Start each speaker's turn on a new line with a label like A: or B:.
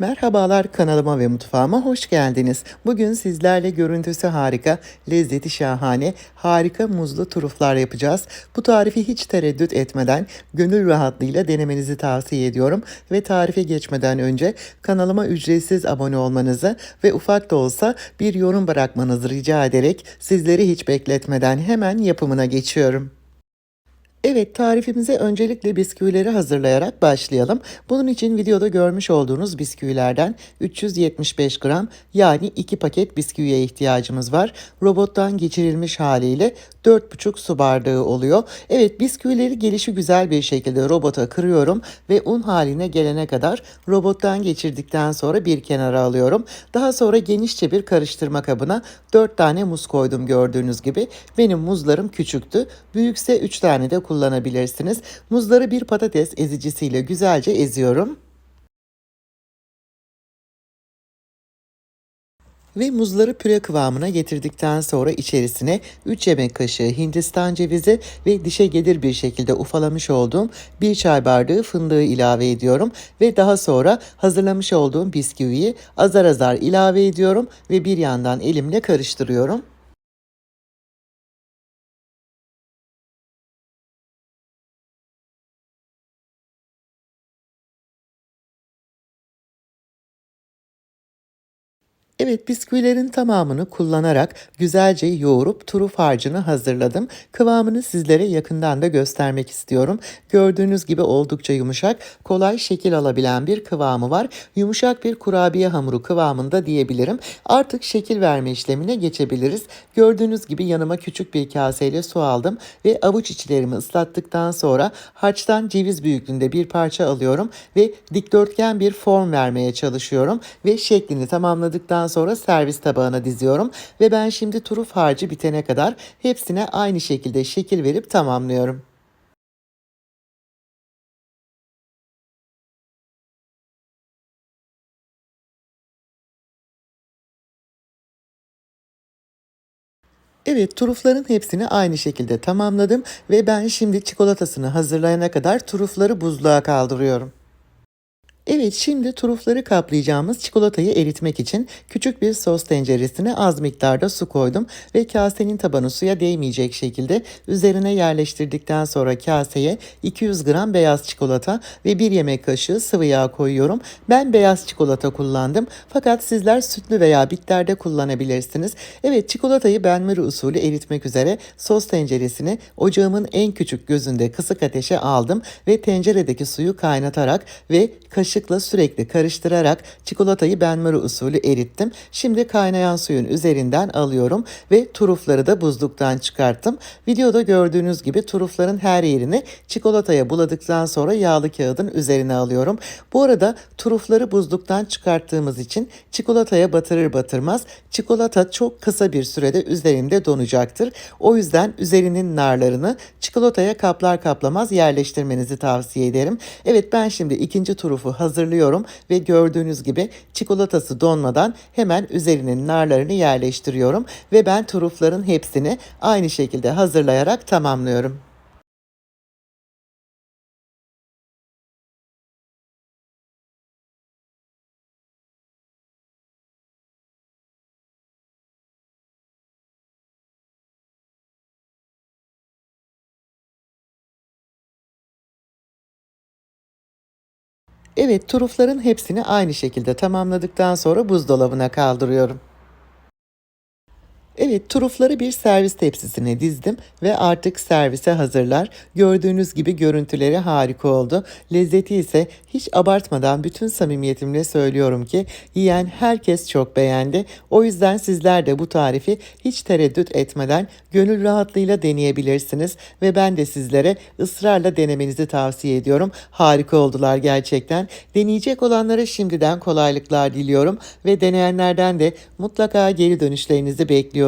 A: Merhabalar kanalıma ve mutfağıma hoş geldiniz. Bugün sizlerle görüntüsü harika, lezzeti şahane, harika muzlu turuflar yapacağız. Bu tarifi hiç tereddüt etmeden gönül rahatlığıyla denemenizi tavsiye ediyorum. Ve tarife geçmeden önce kanalıma ücretsiz abone olmanızı ve ufak da olsa bir yorum bırakmanızı rica ederek sizleri hiç bekletmeden hemen yapımına geçiyorum. Evet tarifimize öncelikle bisküvileri hazırlayarak başlayalım. Bunun için videoda görmüş olduğunuz bisküvilerden 375 gram yani 2 paket bisküviye ihtiyacımız var. Robottan geçirilmiş haliyle 4,5 su bardağı oluyor. Evet bisküvileri gelişi güzel bir şekilde robota kırıyorum ve un haline gelene kadar robottan geçirdikten sonra bir kenara alıyorum. Daha sonra genişçe bir karıştırma kabına 4 tane muz koydum gördüğünüz gibi. Benim muzlarım küçüktü. Büyükse 3 tane de kullanabilirsiniz. Muzları bir patates ezicisiyle güzelce eziyorum. Ve muzları püre kıvamına getirdikten sonra içerisine 3 yemek kaşığı hindistan cevizi ve dişe gelir bir şekilde ufalamış olduğum 1 çay bardağı fındığı ilave ediyorum. Ve daha sonra hazırlamış olduğum bisküviyi azar azar ilave ediyorum ve bir yandan elimle karıştırıyorum. Evet bisküvilerin tamamını kullanarak güzelce yoğurup turuf harcını hazırladım. Kıvamını sizlere yakından da göstermek istiyorum. Gördüğünüz gibi oldukça yumuşak, kolay şekil alabilen bir kıvamı var. Yumuşak bir kurabiye hamuru kıvamında diyebilirim. Artık şekil verme işlemine geçebiliriz. Gördüğünüz gibi yanıma küçük bir kaseyle su aldım ve avuç içlerimi ıslattıktan sonra harçtan ceviz büyüklüğünde bir parça alıyorum ve dikdörtgen bir form vermeye çalışıyorum ve şeklini tamamladıktan sonra servis tabağına diziyorum ve ben şimdi turuf harcı bitene kadar hepsine aynı şekilde şekil verip tamamlıyorum. Evet turufların hepsini aynı şekilde tamamladım ve ben şimdi çikolatasını hazırlayana kadar turufları buzluğa kaldırıyorum. Evet şimdi turufları kaplayacağımız çikolatayı eritmek için küçük bir sos tenceresine az miktarda su koydum ve kasenin tabanı suya değmeyecek şekilde üzerine yerleştirdikten sonra kaseye 200 gram beyaz çikolata ve bir yemek kaşığı sıvı yağ koyuyorum. Ben beyaz çikolata kullandım fakat sizler sütlü veya bitterde kullanabilirsiniz. Evet çikolatayı benmari usulü eritmek üzere sos tenceresini ocağımın en küçük gözünde kısık ateşe aldım ve tenceredeki suyu kaynatarak ve kaşık kaşıkla sürekli karıştırarak çikolatayı benmari usulü erittim. Şimdi kaynayan suyun üzerinden alıyorum ve turufları da buzluktan çıkarttım. Videoda gördüğünüz gibi turufların her yerini çikolataya buladıktan sonra yağlı kağıdın üzerine alıyorum. Bu arada turufları buzluktan çıkarttığımız için çikolataya batırır batırmaz çikolata çok kısa bir sürede üzerinde donacaktır. O yüzden üzerinin narlarını çikolataya kaplar kaplamaz yerleştirmenizi tavsiye ederim. Evet ben şimdi ikinci turufu hazırlıyorum ve gördüğünüz gibi çikolatası donmadan hemen üzerinin narlarını yerleştiriyorum ve ben turufların hepsini aynı şekilde hazırlayarak tamamlıyorum. Evet turufların hepsini aynı şekilde tamamladıktan sonra buzdolabına kaldırıyorum. Evet turufları bir servis tepsisine dizdim ve artık servise hazırlar. Gördüğünüz gibi görüntüleri harika oldu. Lezzeti ise hiç abartmadan bütün samimiyetimle söylüyorum ki yiyen herkes çok beğendi. O yüzden sizler de bu tarifi hiç tereddüt etmeden gönül rahatlığıyla deneyebilirsiniz ve ben de sizlere ısrarla denemenizi tavsiye ediyorum. Harika oldular gerçekten. Deneyecek olanlara şimdiden kolaylıklar diliyorum ve deneyenlerden de mutlaka geri dönüşlerinizi bekliyorum